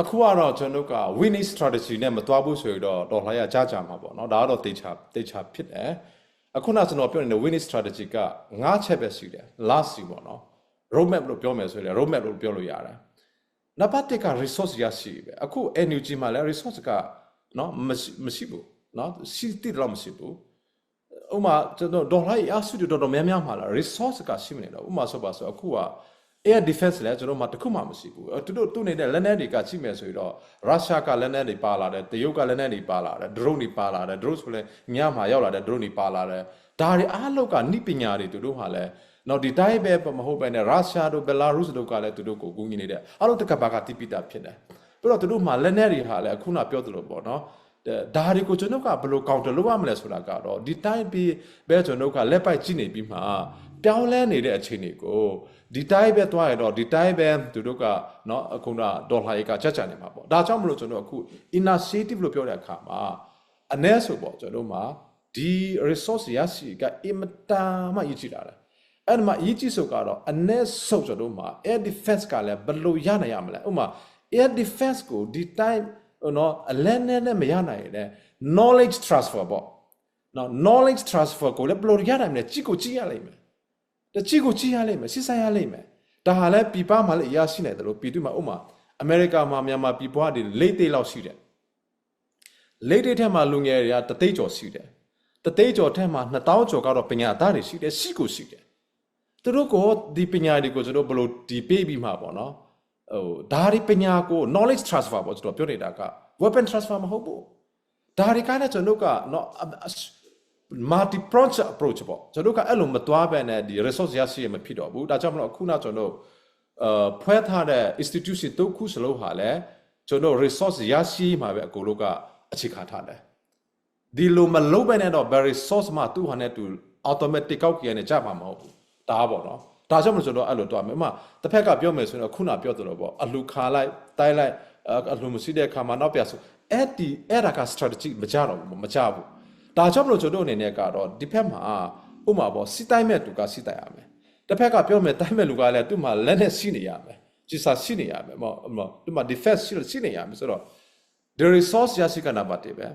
အခုကတော့ကျွန်တော်တို့က winning strategy နဲ့မသွားဘူးဆိုရင်တော့ဒေါ်လာရကြားကြမှာပေါ့နော်ဒါကတော့တေချာတေချာဖြစ်တယ်အခုနကျွန်တော်ပြောနေတဲ့ winning strategy ကငါးချက်ပဲရှိတယ် last စီပေါ့နော် roadmap လို့ပြောမယ်ဆိုရင် roadmap လို့ပြောလို့ရတယ်နံပါတ်1က resource ရရှိပဲအခု NUG မှာလည်း resource ကနော်မရှိမရှိဘူးနော်ရှိတိတော့မရှိဘူးဥပမာကျွန်တော်ဒေါ်လာရအဆူတော်တော်များများမှာလား resource ကရှိမနေတော့ဥပမာဆိုပါဆိုအခုက air defense လည်းကျွန်တော်မှတစ်ခုမှမရှိဘူးအဲသူတို့သူ့နေတဲ့လက်နက်တွေကကြည့်မယ်ဆိုရင်တော့ရုရှားကလက်နက်တွေပါလာတယ်တရုတ်ကလက်နက်တွေပါလာတယ် drone တွေပါလာတယ် drone ဆိုလည်းညမှာရောက်လာတဲ့ drone တွေပါလာတယ်ဒါတွေအားလုံးကနိပညာတွေသူတို့ဟာလည်းနော်ဒီတိုင်းပဲမဟုတ်ပဲနဲ့ရုရှားတို့ဘယ်လာရုစ်တို့ကလည်းသူတို့ကိုကူညီနေတယ်အားလုံးတကဘာကတိပိတာဖြစ်တယ်ပြီးတော့သူတို့မှလက်နက်တွေဟာလည်းအခုနပြောသလိုပေါ့နော်ဒါတွေကိုကျွန်တော်ကဘယ်လိုကောင်တယ်လုပ်ရမလဲဆိုတာကတော့ဒီတိုင်းပြီးပဲကျွန်တော်ကလက်ပိုက်ကြည့်နေပြီးမှပြောင်းလဲနေတဲ့အခြေအနေကို ဒီတိုင်းပဲသွားရတော့ဒီတိုင်းပဲသူတို့ကเนาะအခုနဒေါ်လာရေးကချက်ချန်နေမှာပေါ့ဒါကြောင့်မလို့ကျွန်တော်အခု initiative လို့ပြောတဲ့အခါမှာအ ਨੇ ဆိုပေါ့ကျွန်တော်မှာဒီ resource ရရှိကအင်မတန်မှရည်ကြည်လာတယ်အဲ့ဒီမှာအရေးကြီးဆိုကတော့အ ਨੇ ဆိုကျွန်တော်မှာ air defense ကလည်းဘယ်လိုရနိုင်ရမလဲဥပမာ air defense ကိုဒီတိုင်းเนาะအလဲနဲ့နဲ့မရနိုင်ရင်လည်း knowledge transfer ပေါ့နော် knowledge transfer ကိုလည်းဘယ်လိုရနိုင်မလဲကြည့်ကိုကြည့်ရလိမ့်မယ် တကြည့်ကိုကြည့်ရလိမ့်မယ်စစ်ဆိုင်ရလိမ့်မယ်ဒါဟာလည်းပြည်ပမှာလည်းအရာရှိနေတယ်လို့ပြည်သူမှာဥမာအမေရိကမှာမြန်မာပြည်ပွားတွေလိတ်သိလောက်ရှိတယ်လိတ်သိထက်မှာလူငယ်တွေကတသိန်းကျော်ရှိတယ်တသိန်းကျော်ထက်မှာ2000ကျော်ကတော့ပညာသားတွေရှိတယ်ရှိကိုရှိတယ်သူတို့ကဒီပညာတွေကိုကျွန်တော်ဘယ်လိုဒီပေးပြီးမှာပေါ့နော်ဟိုဒါဒီပညာကို knowledge transfer ပေါ့ကျွန်တော်ပြောနေတာက weapon transfer မဟုတ်ဘူးဒါတွေကလည်းကျွန်တော်ကနော် multi pronged approach ပေါ့ကျွန်တော်ကအဲ့လိုမသွားဘဲနဲ့ဒီ resource ရရှိရမဖြစ်တော့ဘူးဒါကြောင့်မလို့အခုနောက်ကျွန်တော်အာဖွဲ့ထားတဲ့ institution တုတ်ခုစလုံးဟာလည်းကျွန်တော် resource ရရှိမှာပဲအကိုလို့ကအခြေခံထားတယ်ဒီလိုမလုပ်ဘဲနဲ့တော့ very resource မှာသူ့ဟာနဲ့သူ automatic ကောက်ကြရနေကြမှာမဟုတ်ဘူးဒါပေါ့နော်ဒါကြောင့်မလို့ကျွန်တော်အဲ့လိုတွားမယ်အမတစ်ဖက်ကပြောမယ်ဆိုရင်တော့ခုနပြောသလိုပေါ့အလူခါလိုက်တိုင်းလိုက်အလူမရှိတဲ့အခါမှာနောက်ပြဆိုအဲ့ဒီအဲ့ဒါက strategy မကြတော့ဘူးမကြဘူး ဒါကြောင့်မလို့ကျွန်တော်အနေနဲ့ကတော့ဒီဖက်မှာဥမာပေါ့စီတိုင်းမဲ့သူကစီတိုင်းရမယ်တစ်ဖက်ကပြောမယ်တိုင်းမဲ့လူကလည်းသူ့မှာလက်နဲ့စီနေရမယ်ကြည်စာစီနေရမယ်မဟုတ်သူ့မှာ defense ရှိစီနေရမယ်ဆိုတော့ the resource ရရှိကနာပါတေပဲ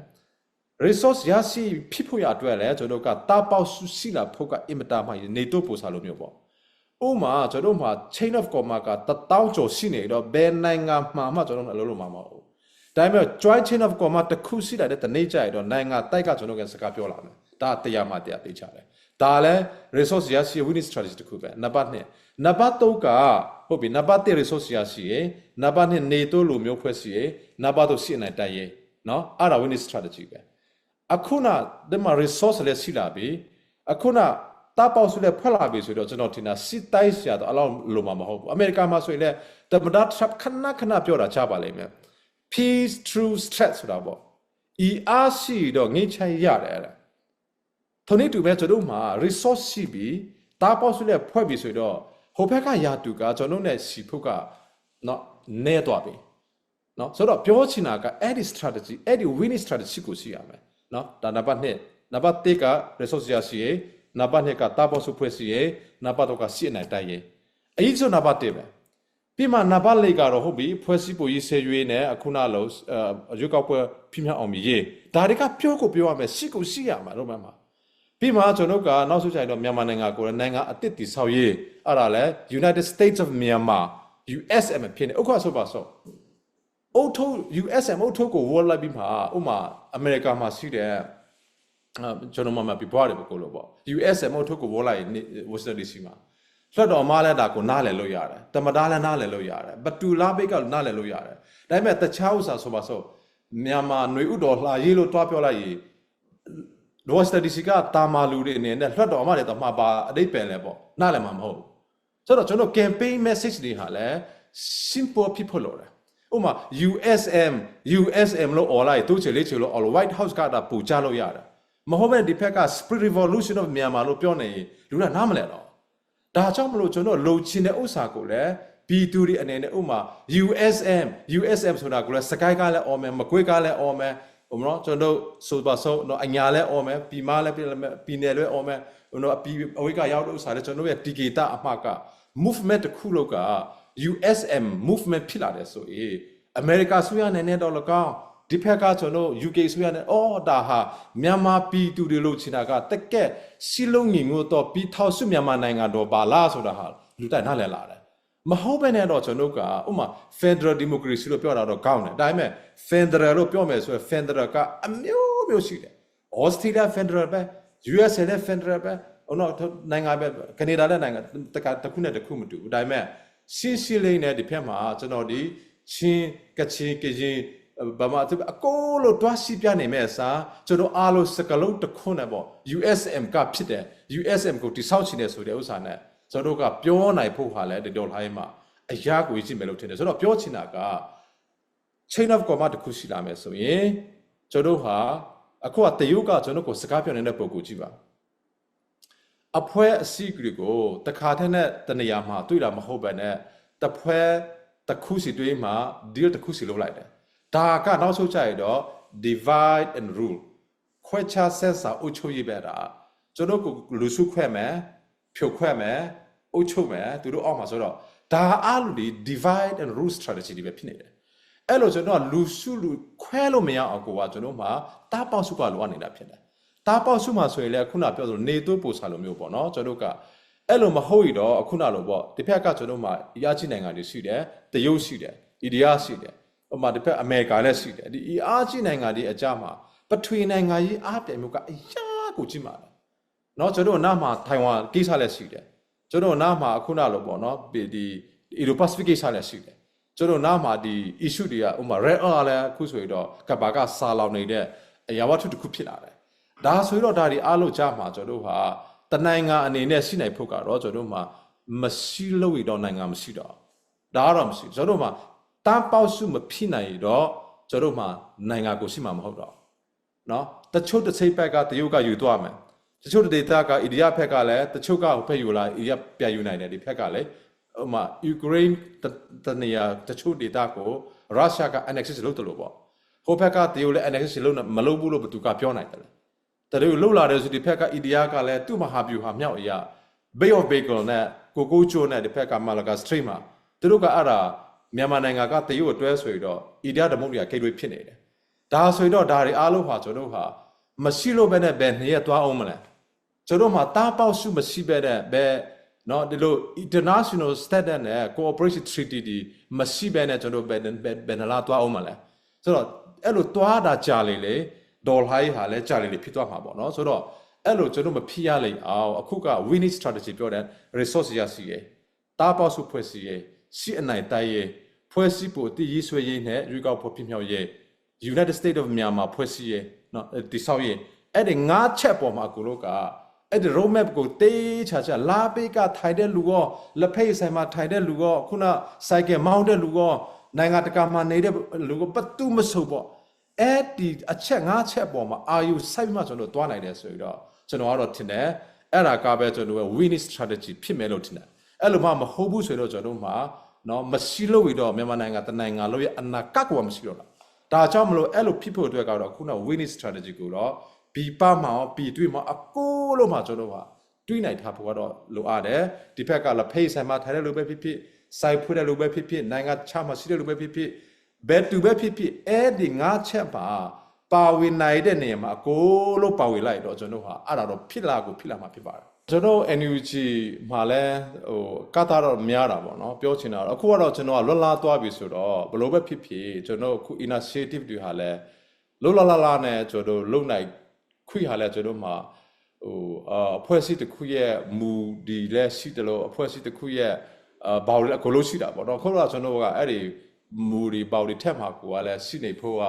resource ရရှိဖြစ်ဖို့ရအတွက်လည်းကျွန်တော်ကတာပေါက်စုရှိလာဖို့ကအင်မတာမှနေတော့ပို့စားလို့မျိုးပေါ့ဥမာကျွန်တော်မှာ chain of command က1000ကျော်ရှိနေတော့ဘယ်နိုင်ငံမှာမှကျွန်တော်အလုပ်လုပ်မှာမဟုတ်ဘူး ဒါပေမဲ့ join chain of command တစ်ခုရှိလာတဲ့တနေ့ကျရတော့နိုင်ငံတိုက်ကကျွန်တော်ကစကားပြောလာမယ်ဒါတရားမှတရားသိချတယ်ဒါလည်း resource ရရှိ winning strategy တစ်ခုပဲနံပါတ်1နံပါတ်3ကဟုတ်ပြီနံပါတ်1 resource ရရှိရနံပါတ်2နေတို့လိုမျိုးဖွဲ့စီရနံပါတ်3စီအနိုင်တိုက်ရနော်အဲ့ဒါ winning strategy ပဲအခုနဒီမှာ resource လည်းရှိလာပြီအခုနတပေါ့ဆိုလည်းဖွက်လာပြီဆိုတော့ကျွန်တော်ထင်တာစစ်တိုက်ဆရာတော့အလောက်လိုမှာမဟုတ်ဘူးအမေရိကန်မှာဆိုရင်လည်းတမဒါထရပ်ခဏခဏပြောတာချပါလိမ့်မယ် peace through threat ဆိုတာပေါ့ဤအားရှိတော့ငိမ့်ချရတယ်အဲ့ဒါထိုနေ့တူပဲကျွန်တော်မှာ resource ရှိပြီးတာပေါက်စုလည်းဖွဲ့ပြီဆိုတော့ဟိုဘက်ကယာတူကကျွန်တော်နဲ့စီဖို့ကနော်နဲတော့ပြီနော်ဆိုတော့ပြောချင်တာကအဲ့ဒီ strategy အဲ့ဒီ winning strategy ကိုရှိရမယ်နော်ဒါနံပါတ်1နံပါတ်1က resource ရရှိရနံပါတ်2ကတာပေါက်စုဖွဲ့စီရနံပါတ်3ကရှင်းနိုင်တိုက်ရအရေးဆုံးနံပါတ်1ပဲ ပြီးမှနံပါတ်၄ကတော့ဟုတ်ပြီဖွဲ့စည်းပုံရေးဆဲရွေးနဲ့အခုနလုံးအရွေးကောက်ပွဲပြင်းပြအောင်မြည်ဒါတွေကပြောကိုပြောရမယ်ရှိကိုရှိရမှာတော့မှမှာပြီးမှကျွန်တော်ကနောက်ဆုံးချိန်တော့မြန်မာနိုင်ငံကိုနိုင်ငံအစ်စ်တီဆောက်ရေးအဲ့ဒါလဲ United States of Myanmar USM ဖြစ်နေဥက္ကဆိုပါဆိုအုတ်ထုတ် USM အုတ်ထုတ်ကိုဝေါ်လိုက်ပြီးမှဥမာအမေရိကန်မှာရှိတဲ့ကျွန်တော်မှမပြပွားတယ်ဘကိုလို့ပေါ့ USM အုတ်ထုတ်ကိုဝေါ်လိုက် Washington DC မှာ လွှတ်တော်မှလည်းဒါကိုနားလည်လို့ရတယ်တမတားလည်းနားလည်လို့ရတယ်ဘတူလာဘိတ်ကနားလည်လို့ရတယ်ဒါပေမဲ့တခြားဥစ္စာဆိုပါဆိုမြန်မာຫນွေဥတော်လှရေးလို့တွားပြောလိုက်ရင်လောစတဒီစီကတာမာလူတွေအနေနဲ့လွှတ်တော်မှလည်းတော့မှာပါအတိတ်ပယ်လဲပေါ့နားလည်မှာမဟုတ်ဘူးဆိုတော့ကျွန်တော် campaign message တွေဟာလည်း simple ဖြစ်ဖို့လိုတယ်ဥပမာ USM USM လို့ all လိုက်သူချေလေးချေလို့ all White House ကတာပူချလို့ရတယ်မဟုတ်ပဲဒီဖက်က Spring Revolution of Myanmar လို့ပြောနေလူကနားမလဲတော့ ဒါကြောင့်မလို့ကျွန်တော်လုံချင်တဲ့ဥစ္စာကိုလည်း B2 တွေအနေနဲ့ဥမာ USM USM ဆိုတာကလည်းစကိုင်းကလည်းအော်မယ်မကွေးကလည်းအော်မယ်ဟိုမနော်ကျွန်တော်ဆိုပါဆိုတော့အညာလည်းအော်မယ်ပြီမလည်းပြည်နယ်လည်းအော်မယ်ဟိုနော်အပြီးအဝိကရောက်တဲ့ဥစ္စာလည်းကျွန်တော်ရဲ့ဒီကေတာအမှားက movement တစ်ခုလောက်က USM movement ဖြစ်လာတယ်ဆိုရင်အမေရိကဆိုရနဲ့နဲ့တော့လကောင်း ဒီဖက်ကကျွန်တော် UK ဆိုရနဲ့အော်ဒါဟာမြန်မာပြည်သူတွေလို့ချင်တာကတက်ကက်စီလုံးငင်ကိုတော့ပြီးထောက်စုမြန်မာနိုင်ငံတော်ပါလားဆိုတာဟာလူတိုက်နားလည်လာတယ်မဟုတ်ပဲနဲ့တော့ကျွန်တော်ကဥမာ Federal Democracy လို့ပြောတာတော့ကောင်းတယ်ဒါပေမဲ့ Federal လို့ပြောမယ်ဆိုရင် Federal ကအမျိုးမျိုးရှိတယ် Australia Federal ပဲ USA လည်း Federal ပဲဟိုတော့နိုင်ငံပဲကနေဒါလည်းနိုင်ငံတကတစ်ခုနဲ့တစ်ခုမတူဘူးဒါပေမဲ့ရှင်းရှင်းလေးနဲ့ဒီဖက်မှာကျွန်တော်ဒီချင်းကချင်ကရင် ဘာမှအကိုလို့တွားရှိပြနေမဲ့အစားကျွန်တော်အားလုံးစကလုံးတစ်ခုနဲ့ပေါ့ USM ကဖြစ်တယ် USM ကိုတိဆောက်ချင်တယ်ဆိုတဲ့ဥစ္စာနဲ့ကျွန်တော်တို့ကပြောနိုင်ဖို့ဟာလဲဒီဒေါ်လာမှာအရာကိုကြည့်မယ်လို့ထင်တယ်ဆိုတော့ပြောချင်တာက chain of command တစ်ခုရှိလာမယ်ဆိုရင်ကျွန်တော်ဟာအခုကတရုတ်ကကျွန်တော်ကိုစကားပြောနေတဲ့ပုံကိုကြည့်ပါအဖွဲအစည်းတွေကိုတခါတည်းနဲ့တနေရာမှာတွေ့တာမဟုတ်ပဲနဲ့တဖွဲတစ်ခုစီတွေ့မှာ deal တစ်ခုစီလုပ်လိုက်တယ် ဒါကနောက်ဆုံးကြရတော့ divide and rule ခွဲခြားဆက်စာအုပ်ချုပ်ရေးပဲဒါကျွန်တော်ကိုလူစုခွဲမယ်ဖြုတ်ခွဲမယ်အုပ်ချုပ်မယ်သူတို့အောက်မှာဆိုတော့ဒါအားလို့ဒီ divide and rule strategy တွေပဲဖြစ်နေတယ်အဲ့လိုကျွန်တော်ကလူစုလူခွဲလို့မရအောင်ကိုကကျွန်တော်မှတားပေါက်စုကလိုအပ်နေတာဖြစ်တယ်တားပေါက်စုမှာဆိုရင်လည်းခုနပြောသလိုနေသွပို့စာလိုမျိုးပေါ့နော်ကျွန်တော်ကအဲ့လိုမဟုတ်ရတော့အခုနလိုပေါ့ဒီဖက်ကကျွန်တော်မှရချိနိုင်ငံတွေရှိတယ်တရုတ်ရှိတယ်အိန္ဒိယရှိတယ် ဟိုမှာဒီဖက်အမေရိကန်လည်းရှိတယ်ဒီအားချိနိုင်ငံတွေအကြမှာပထွေနိုင်ငံကြီးအားပြိုင်မှုကအရာကိုကြည့်မှာတယ်နော်ကျွန်တော်နားမှာထိုင်ဝမ်ကိစ္စလည်းရှိတယ်ကျွန်တော်နားမှာအခုနလိုပေါ့နော်ဒီအီရိုပစိဖိတ်ကိစ္စလည်းရှိတယ်ကျွန်တော်နားမှာဒီ issue တွေကဥမာ red oil လည်းအခုဆိုရင်တော့ကဘာကစာလောင်နေတဲ့အရာဝတ္ထုတစ်ခုဖြစ်လာတယ်ဒါဆိုတော့ဒါဒီအားလို့ကြားမှာကျွန်တော်ဟာတနိုင်ငံအနေနဲ့ရှိနိုင်ဖို့ကတော့ကျွန်တော်မှမရှိလို့ရတော့နိုင်ငံမရှိတော့ဒါကတော့မရှိကျွန်တော်မှ တန်းပေါက်စုမဖြစ်နိုင်တော့ကျွန်တော်မှနိုင်ငံကိုရှိမှာမဟုတ်တော့เนาะတချို့တစ်စိတ်ဘက်ကတရုတ်ကယူသွားမယ်တချို့ဒေသကအိန္ဒိယဘက်ကလည်းတချို့ကဟိုဘက်ယူလာအိန္ဒိယပြန်ယူနိုင်တယ်ဒီဘက်ကလည်းဥမာယူကရိန်းတနေရာတချို့ဒေသကိုရုရှားက annex လုပ်တယ်လို့ပေါ့ဟိုဘက်ကတရုတ်လည်း annex လုပ်မလုပ်ဘူးလို့ဘယ်သူကပြောနိုင်တယ်လဲတရုတ်လှုပ်လာတယ်ဆိုဒီဘက်ကအိန္ဒိယကလည်းသူ့မဟာဗျူဟာမြောက်အရာ Bay of Bengal နဲ့ကိုကိုချိုနဲ့ဒီဘက်က Malaga Strait မှာသူတို့ကအဲ့ဒါ မြန်မာနိုင်ငံကတရုတ်အတွဲဆိုရတော့အိန္ဒိယဓမုတ်တွေကကိတ်တွေဖြစ်နေတယ်ဒါဆိုတော့ဒါတွေအားလုံးဟာကျွန်တော်တို့ဟာမရှိလို့ပဲနဲ့ဘယ်နေရသွားအောင်မလဲကျွန်တော်မှာတားပေါက်စုမရှိပဲနဲ့ဘယ်နော်ဒီလို international standard နဲ့ cooperation treaty ဒီမရှိပဲနဲ့ကျွန်တော်ဘယ်ဘယ်နလာသွားအောင်မလဲဆိုတော့အဲ့လိုသွားတာကြာလေလေဒေါ်လာဟာလည်းကြာလေလေဖြစ်သွားမှာပေါ့နော်ဆိုတော့အဲ့လိုကျွန်တော်မဖြစ်ရလိမ့်အောင်အခုက winning strategy ပြောတဲ့ resource ရရှိရတားပေါက်စုဖွဲ့စည်းရရှိအနိုင်တိုက်ရ ဖွဲ့စည်းဖို့တည်ရည်ဆွေးရေးနဲ့ရွေးကောက်ဖို့ဖြစ်မြောက်ရေး United States of Myanmar ဖွဲ့စည်းရနော်ဒီဆောက်ရအဲ့ဒီငါးချက်ပေါ်မှာကိုလို့ကအဲ့ဒီ road map ကိုတေးချာချာလာပေးကထိုင်တဲ့လူရောလက်ဖိတ်ဆိုင်မှာထိုင်တဲ့လူရောခုန cycle မောင်းတဲ့လူရောနိုင်ငံတကာမှာနေတဲ့လူရောပတ်တူးမဆုပ်ပေါ့အဲ့ဒီအချက်ငါးချက်ပေါ်မှာအာယူစိုက်မှကျွန်တော်တွားနိုင်တယ်ဆိုပြီးတော့ကျွန်တော်ကတော့ထင်တယ်အဲ့ဒါကပဲကျွန်တော်ရဲ့ winning strategy ဖြစ်မယ်လို့ထင်တယ်အဲ့လိုမှမဟုတ်ဘူးဆိုတော့ကျွန်တော်မှာ နော်မရှိလို့ရတော့မြန်မာနိုင်ငံတနိုင်ငံလို့ရအနာကကမရှိတော့လားဒါကြောင့်မလို့အဲ့လိုဖြစ်ဖို့အတွက်ကတော့ခုန winning strategy ကိုတော့ဘီပမှာဘီတွေ့မှာအကိုလို့မှကျွန်တော်ဟာတွေးနိုင်ထားဖို့ကတော့လိုအပ်တယ်ဒီဘက်ကလည်းဖိတ်ဆိုင်မှာထိုင်တဲ့လူပဲဖြစ်ဖြစ်စိုက်ဖွေးတဲ့လူပဲဖြစ်ဖြစ်နိုင်ငံခြားမှာရှိတဲ့လူပဲဖြစ်ဖြစ်ဘယ်သူပဲဖြစ်ဖြစ်အဲ့ဒီငါးချက်ပါပါဝင်နိုင်တဲ့နေရာမှာအကိုလို့ပါဝင်လိုက်တော့ကျွန်တော်ဟာအဲ့ဒါတော့ဖြစ်လာကိုဖြစ်လာမှာဖြစ်ပါတယ် ကျွန်တော် NUG မှာလဲဟိုကတာတော့များတာပေါ့နော်ပြောချင်တာတော့အခုကတော့ကျွန်တော်ကလွတ်လာသွားပြီဆိုတော့ဘလို့ပဲဖြစ်ဖြစ်ကျွန်တော်အခု initiative တွေဟာလဲလွတ်လာလာလာနဲ့ကျွန်တော်လုံနိုင်ခွေဟာလဲကျွန်တော်မှာဟိုအဖွဲ့အစည်းတစ်ခုရဲ့မူဒီလဲရှိတယ်လို့အဖွဲ့အစည်းတစ်ခုရဲ့အာဘောင်လဲကိုလို့ရှိတာပေါ့နော်ခုနကကျွန်တော်ကအဲ့ဒီမူဒီဘောင်ဒီထက်မှာကိုကလည်းရှိနေဖို့က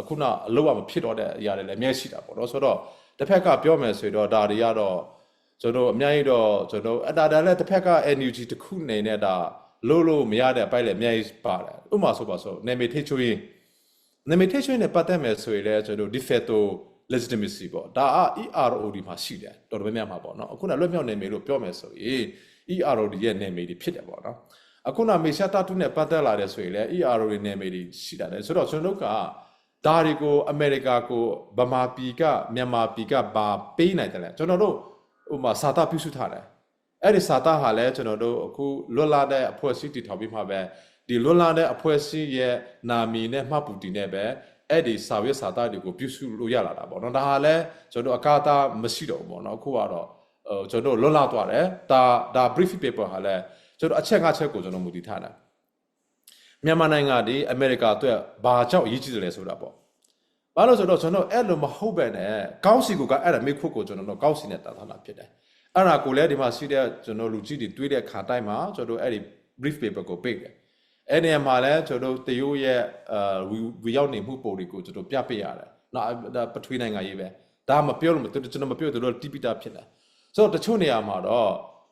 အခုနအလုပ်ကမဖြစ်တော့တဲ့အရာတွေလည်းအများရှိတာပေါ့နော်ဆိုတော့တစ်ဖက်ကပြောမယ်ဆိုတော့ဒါတွေကတော့ ကျွန်တော်အများကြီးတော့ကျွန်တော်အတားတာလည်းတစ်ဖက်က NUG တစ်ခုနေနဲ့ဒါလို့လို့မရတဲ့အပိုက်လည်းအများကြီးပါတယ်ဥပမာဆိုပါဆိုနေမေထိချွေးနေမေထိချွေးနဲ့ပတ်သက်မယ်ဆိုရင်လည်းကျွန်တော် de facto legitimacy ပေါ့ဒါက EROD မှာရှိတယ်တော်တော်များများမှာပေါ့နော်အခုနလွတ်မြောက်နေမေလို့ပြောမယ်ဆိုရင် EROD ရဲ့နေမေတွေဖြစ်တယ်ပေါ့နော်အခုနမေရှာတာတုနဲ့ပတ်သက်လာတယ်ဆိုရင်လည်း EROD နေမေတွေရှိတာလေဆိုတော့ကျွန်တော်တို့ကဒါတွေကိုအမေရိကကိုဗမာပြည်ကမြန်မာပြည်ကဘာပေးနိုင်တယ်လဲကျွန်တော်တို့ ဥမာစာတာပြုစုထားတယ်အဲ့ဒီစာတာဟာလည်းကျွန်တော်တို့အခုလွတ်လာတဲ့အဖွဲ့အစည်းတည်ထောင်ပြီးမှပဲဒီလွတ်လာတဲ့အဖွဲ့အစည်းရဲ့နာမည်နဲ့မှတ်ပူတည်နဲ့ပဲအဲ့ဒီစာရွက်စာသားတွေကိုပြုစုလို့ရလာတာပေါ့နော်ဒါဟာလည်းကျွန်တော်တို့အကာအသာမရှိတော့ဘူးပေါ့နော်အခုကတော့ဟိုကျွန်တော်တို့လွတ်လာသွားတယ်ဒါဒါ briefing paper ဟာလည်းကျွန်တော်အချက်ငါချက်ကိုကျွန်တော်မူတည်ထားတာမြန်မာနိုင်ငံဒီအမေရိကအတွက်ဘာကြောင့်အရေးကြီးတယ်လဲဆိုတာပေါ့ ဘာလို့ဆိုတော့ကျွန်တော်အဲ့လိုမဟုတ်ပဲနဲ့ကောင်းစီကိုကအဲ့ဒါမိခွတ်ကိုကျွန်တော်တို့ကောင်းစီနဲ့တာထားတာဖြစ်တယ်အဲ့ဒါကိုလည်းဒီမှာရှိတဲ့ကျွန်တော်လူကြီးတွေတွေးတဲ့ခါတိုင်းမှာကျွန်တော်တို့အဲ့ဒီ brief paper ကိုပိတ်တယ်အဲ့ဒီမှာလည်းကျွန်တော်တို့တရုတ်ရဲ့အာဝီရောက်နေမှုပုံတွေကိုကျွန်တော်ပြပေးရတယ်နော်ဒါပထွေးနိုင်ငံရေးပဲဒါမပြောလို့မကျွန်တော်မပြောသူတို့တိပိတာဖြစ်တယ်ဆိုတော့တချို့နေရာမှာတော့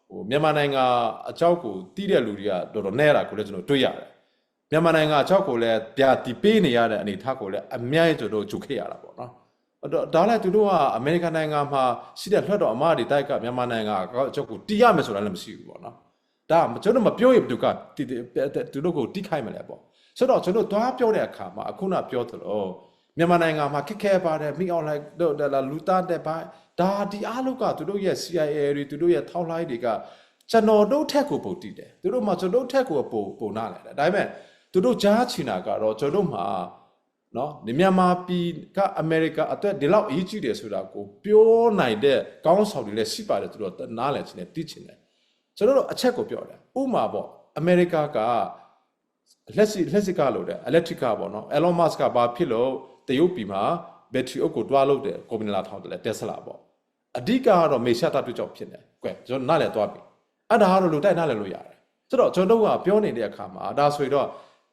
ဟိုမြန်မာနိုင်ငံအကြောက်ကိုတီးတဲ့လူတွေကတော်တော်နဲတာကိုလည်းကျွန်တော်တွေ့ရတယ် မြန်မာနိုင်ငံအကြောက်ကိုလည်းပြတီပေးနေရတဲ့အနေအထားကိုလည်းအများကြီးကျွန်တော်ဂျုခဲ့ရတာပေါ့နော်ဒါလည်းသူတို့ကအမေရိကန်နိုင်ငံမှာရှိတဲ့လွှတ်တော်အမတွေတိုက်ကမြန်မာနိုင်ငံအကြောက်ကိုတီးရမယ်ဆိုတာလည်းမရှိဘူးပေါ့နော်ဒါကျွန်တော်မပြောရင်ဘယ်သူကသူတို့ကိုတိခိုက်မလဲပေါ့ဆိုတော့ကျွန်တော်သွားပြောတဲ့အခါမှာအခုနပြောသလိုမြန်မာနိုင်ငံမှာခက်ခဲပါတယ်မိအောင်လိုက်တို့ဒါလူသားတဲ့ပိုင်းဒါဒီအားလုံးကသူတို့ရဲ့ CIA တွေသူတို့ရဲ့ထောက်လှိုင်းတွေကကျွန်တော်တို့ထက်ကိုပုံတည်တယ်သူတို့မှကျွန်တော်တို့ထက်ကိုပုံပုံနာလဲတယ်ဒါပေမဲ့ သူတို့ကြားချင်တာကတော့ကျွန်တော်မှာနော်ဒီမြန်မာပြည်ကအမေရိကအတွက်ဒီလောက်အရေးကြီးတယ်ဆိုတာကိုပြောနိုင်တဲ့ကောင်းဆောင်တွေလည်းရှိပါတယ်သူတို့နားလည်ချင်တယ်သိချင်တယ်ကျွန်တော်တို့အချက်ကိုပြောတယ်ဥမာပေါ့အမေရိကကလက်စီလက်စီကလို့တဲ့ electric ကပေါ့နော် Elon Musk ကဘာဖြစ်လို့တရုတ်ပြည်မှာဘက်ထရီအုပ်ကိုတွားလို့တဲ့ကွန်ပဏီလာထောင်တယ်တက်စလာပေါ့အဓိကကတော့မေရှာတာတွေ့ကြောင့်ဖြစ်တယ်ကွယ်ကျွန်တော်နားလည်သွားပြီအဲ့ဒါကတော့လူတိုက်နားလည်လို့ရတယ်ဆိုတော့ကျွန်တော်တို့ကပြောနေတဲ့အခါမှာဒါဆိုတော့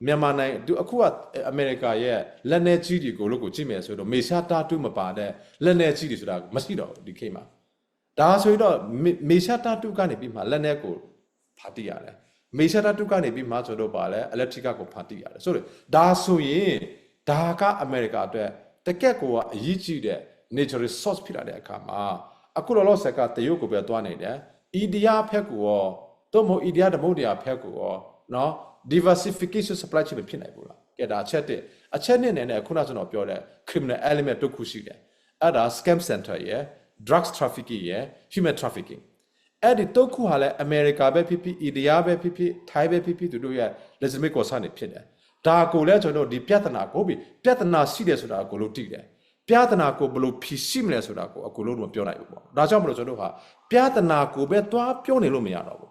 မြန်မာနိုင်ငံအခုကအမေရိကရဲ့လက်နေကြီးတွေကိုလို့ကိုကြည့်မယ်ဆိုတော့မေရှာတာတူမပါတဲ့လက်နေကြီးတွေဆိုတာမရှိတော့ဘူးဒီခေတ်မှာဒါဆိုတော့မေရှာတာတူကနေပြီးမှလက်နေကိုဖာတိရတယ်မေရှာတာတူကနေပြီးမှဆိုတော့ပါလဲ electric ကိုဖာတိရတယ်ဆိုတော့ဒါဆိုရင်ဒါကအမေရိကအတွက်တကက်ကိုကအရေးကြီးတဲ့ nature resource ဖြစ်လာတဲ့အခါမှာအခုလောလောဆယ်ကတရုတ်ကိုပဲသွားနေတယ်။ India ဖက်ကိုရောတော့မဟုတ် India တမုတ်တရားဖက်ကိုရောနော် diversification supply chain ဖြစ်နိုင်ဘူးလား။ကဲဒါအချက်တစ်အချက်နှစ်နဲ့ခုနကျွန်တော်ပြောတဲ့ criminal element တစ်ခုရှိတယ်။အဲ့ဒါ scam center ရယ် drugs trafficking ရယ် human trafficking အဲ့ဒီတုတ်ခုဟာလည်းအမေရိကပဲဖြစ်ဖြစ်အိန္ဒိယပဲဖြစ်ဖြစ်ထိုင်းပဲဖြစ်ဖြစ်သူတို့ရဲ့ legitimate cause နေဖြစ်တယ်။ဒါကိုလည်းကျွန်တော်ဒီပြဿနာကိုပြီပြဿနာရှိတယ်ဆိုတာကိုလို့သိတယ်။ပြဿနာကိုဘယ်လိုဖြေရှင်းမလဲဆိုတာကိုအကူလုံးတော့ပြောနိုင်ဘူးပေါ့။ဒါကြောင့်မလို့ကျွန်တော်တို့ဟာပြဿနာကိုပဲသွားပြောနေလို့မရတော့ဘူး။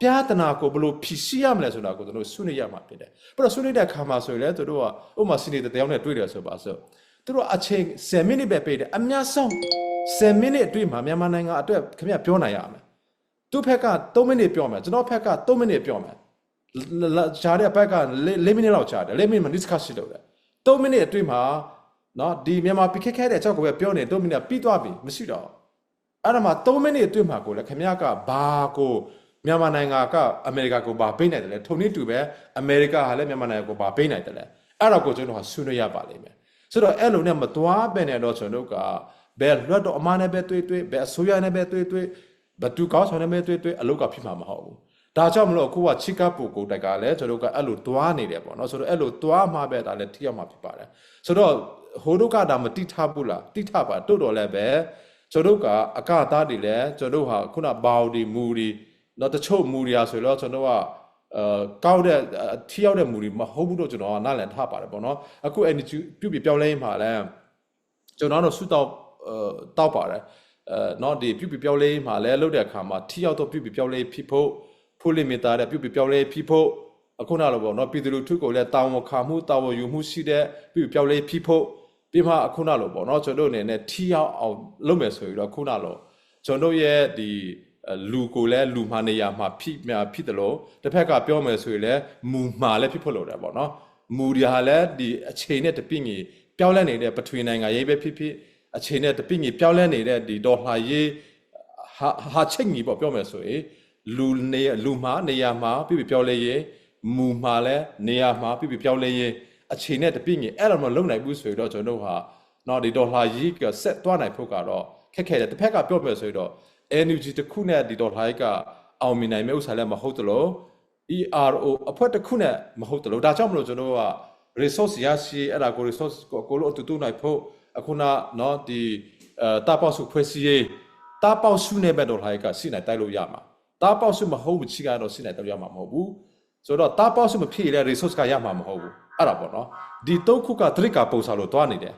ပြဿနာကိုဘယ်လိုဖြေရှင်းရမလဲဆိုတာကိုကျွန်တော်ဆွေးနွေးရမှာဖြစ်တယ်။ပြီးတော့ဆွေးနွေးတဲ့အခါမှာဆိုရင်လည်းတို့ကဥပမာစီနေတဲ့တယောက်နဲ့တွေ့တယ်ဆိုပါစို့။တို့အချိန်10မိနစ်ပဲပေးတယ်အများဆုံး10မိနစ်အတွင်းမှာမြန်မာနိုင်ငံအတွက်ခင်ဗျပြောနိုင်ရမယ်။သူ့ဘက်က3မိနစ်ပြောမယ်ကျွန်တော်ဘက်က3မိနစ်ပြောမယ်။ဂျားတဲ့ဘက်က4မိနစ်လောက်ဂျားတယ်4မိနစ်မှာ discussion လုပ်တယ်။3မိနစ်အတွင်းမှာနော်ဒီမြန်မာပြခက်ခဲတဲ့အကြောက်ကိုပဲပြောနေ3မိနစ်ပြီးသွားပြီမရှိတော့အဲ့ဒါမှ3မိနစ်အတွင်းမှာကိုလည်းခင်ဗျားကဘာကို မြန်မာနိုင်ငံကအမေရိကကိုဘာပေးနိုင်တယ်လဲထုံနည်းတူပဲအမေရိကဟာလည်းမြန်မာနိုင်ငံကိုဘာပေးနိုင်တယ်လဲအဲ့တော့ကိုကျွန်တော်ကဆွေးနွေးရပါလိမ့်မယ်ဆိုတော့အဲ့လိုနဲ့မသွားပဲနဲ့တော့ကျွန်တော်ကဘယ်လွတ်တော့အမားနဲ့ပဲတွေ့တွေ့ဘယ်အစိုးရနဲ့ပဲတွေ့တွေ့ဘသူကောင်းဆောင်နဲ့ပဲတွေ့တွေ့အလုပ်ကဖြစ်မှာမဟုတ်ဘူးဒါကြောင့်မလို့အခုကချီကာပူကိုတိုက်ကလည်းကျွန်တော်ကအဲ့လိုသွားနေတယ်ပေါ့နော်ဆိုတော့အဲ့လိုသွားမှပဲဒါလည်းထိရောက်မှာဖြစ်ပါတယ်ဆိုတော့ဟိုတို့ကဒါမတိထဘူးလားတိထပါတို့တော်လည်းပဲကျွန်တော်ကအကသားတွေလည်းကျွန်တော်ဟာခုနဘောင်ဒီမူဒီ တော့တချို့မူတွေอ่ะဆိုတော့ကျွန်တော်ကအဲကောက်တဲ့ထိရောက်တဲ့မူတွေမဟုတ်ဘူးတော့ကျွန်တော်ကနားလည်ထားပါတယ်ပေါ့နော်အခု energy ပြုတ်ပြပြောင်းလဲမှာလဲကျွန်တော်တို့ဆူတောက်အဲတောက်ပါတယ်အဲเนาะဒီပြုတ်ပြပြောင်းလဲမှာလဲလုပ်တဲ့အခါမှာထိရောက်တော့ပြုတ်ပြပြောင်းလဲဖြစ်ဖို့ဖို့လီမီတာတဲ့ပြုတ်ပြပြောင်းလဲဖြစ်ဖို့အခုနလိုပေါ့နော်ပြည်သူလူထုကိုလည်းတာဝန်ခံမှုတာဝန်ယူမှုရှိတဲ့ပြုတ်ပြောင်းလဲဖြစ်ဖို့ပြီးမှအခုနလိုပေါ့နော်ကျွန်တော်တို့အနေနဲ့ထိရောက်အောင်လုပ်မယ်ဆိုရင်တော့ခုနလိုကျွန်တော်ရဲ့ဒီ လူကိုလည်းလူမှနေရာမှာဖြစ်များဖြစ်တယ်လို့တစ်ဖက်ကပြောမယ်ဆိုရင်လည်းမူမှာလည်းဖြစ်ဖို့လိုတယ်ပေါ့နော်မူတွေဟာလည်းဒီအချိန်နဲ့တပြည့်ကြီးပြောင်းလဲနေတဲ့ပထွေနိုင်ငံရေးပဲဖြစ်ဖြစ်အချိန်နဲ့တပြည့်ကြီးပြောင်းလဲနေတဲ့ဒီဒေါ်လာရေးဟာဟာချိန်ကြီးပေါ့ပြောမယ်ဆိုရင်လူနေလူမှာနေရာမှာပြပြပြောင်းလဲရေးမူမှာလည်းနေရာမှာပြပြပြောင်းလဲရေးအချိန်နဲ့တပြည့်ကြီးအဲ့လိုမလုပ်နိုင်ဘူးဆိုရင်တော့ကျွန်တော်တို့ဟာနော်ဒီဒေါ်လာရေးကဆက်သွားနိုင်ဖို့ကတော့ခက်ခဲတယ်တစ်ဖက်ကပြောမယ်ဆိုရင်တော့ NUG တခုနဲ့ဒီဒေါ်လာကအောင်မြင်နိုင်မယ့်ဥစ္စာလည်းမဟုတ်သလို ERO အဖွဲ့တစ်ခုနဲ့မဟုတ်သလိုဒါကြောင့်မလို့ကျွန်တော်က resource ရရှိအဲ့ဒါကို resource ကိုကိုလိုအတူတူနိုင်ဖို့အခုနเนาะဒီအဲတာပေါက်စုဖွဲ့စည်းရေးတာပေါက်စုနဲ့ပဲဒေါ်လာကစီနိုင်တိုက်လို့ရမှာတာပေါက်စုမဟုတ်ဘူးချီကတော့စီနိုင်တိုက်ရမှာမဟုတ်ဘူး ဆိုတော့တာပေါ့စုမဖြစ်ရတဲ့ resource ကရမှာမဟုတ်ဘူးအဲ့ဒါပေါ့နော်ဒီတုတ်ခုကသရစ်ကပုံစံလို့တွားနေတယ်